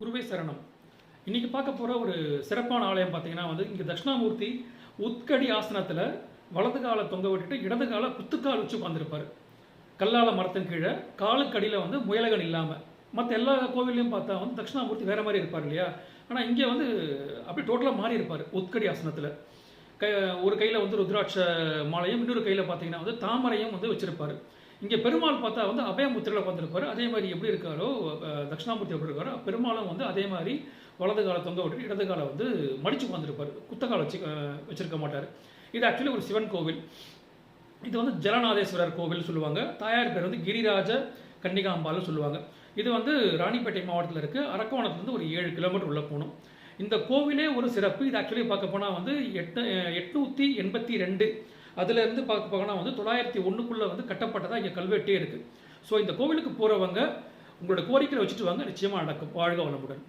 குருவை சரணம். இன்றைக்கி பார்க்க போகிற ஒரு சிறப்பான ஆலயம் பார்த்தீங்கன்னா வந்து இங்கே தட்சிணாமூர்த்தி உத்கடி ஆசனத்தில் வலது காலை தொங்க விட்டுட்டு இடது காலை குத்துக்கால் வச்சு உட்காந்துருப்பார் கல்லால மரத்தின் கீழே காலுக்கடியில் வந்து முயலகன் இல்லாமல் மற்ற எல்லா கோவில்லையும் பார்த்தா வந்து தட்சிணாமூர்த்தி வேறு மாதிரி இருப்பார் இல்லையா? ஆனால் இங்கே வந்து அப்படி டோட்டலாக மாறி இருப்பார் உத்கடி ஆசனத்தில். க ஒரு கையில் வந்து ருத்ராட்ச மாலையும் இன்னொரு கையில் பார்த்தீங்கன்னா வந்து தாமரையும் வந்து வச்சுருப்பார். இங்கே பெருமாள் பார்த்தா வந்து அபயமுத்திரையில் உட்காந்துருப்பாரு அதே மாதிரி எப்படி இருக்காரோ தட்சிணாமூர்த்தி எப்படி இருக்காரோ பெருமாளும் வந்து அதே மாதிரி வலது காலை தொங்க விட்டு இடது காலை வந்து மடிச்சு வந்திருப்பார் குத்தக்கால் வச்சு வச்சிருக்க மாட்டார். இது ஆக்சுவலி ஒரு சிவன் கோவில். இது வந்து ஜலநாதேஸ்வரர் கோவில் சொல்லுவாங்க. தாயார் பேர் வந்து கிரிராஜ கன்னிகாம்பால்னு சொல்லுவாங்க. இது வந்து ராணிப்பேட்டை மாவட்டத்தில் இருக்குது அரக்கோணத்துலேருந்து ஒரு ஏழு கிலோமீட்டர் உள்ளே போகணும் இந்த கோவிலே ஒரு சிறப்பு. இது ஆக்சுவலி பார்க்க போனால் வந்து எட்டு எட்நூற்றி எண்பத்தி ரெண்டு அதுலேருந்து பார்க்க போனால் வந்து தொள்ளாயிரத்தி ஒன்றுக்குள்ளே வந்து கட்டப்பட்டதாக இங்கே கல்வெட்டே இருக்குது ஸோ இந்த கோவிலுக்கு போகிறவங்க உங்களோட கோரிக்கையை வச்சுட்டு வாங்க. நிச்சயமாக நடக்கும். வாழ்க வளமுடன்.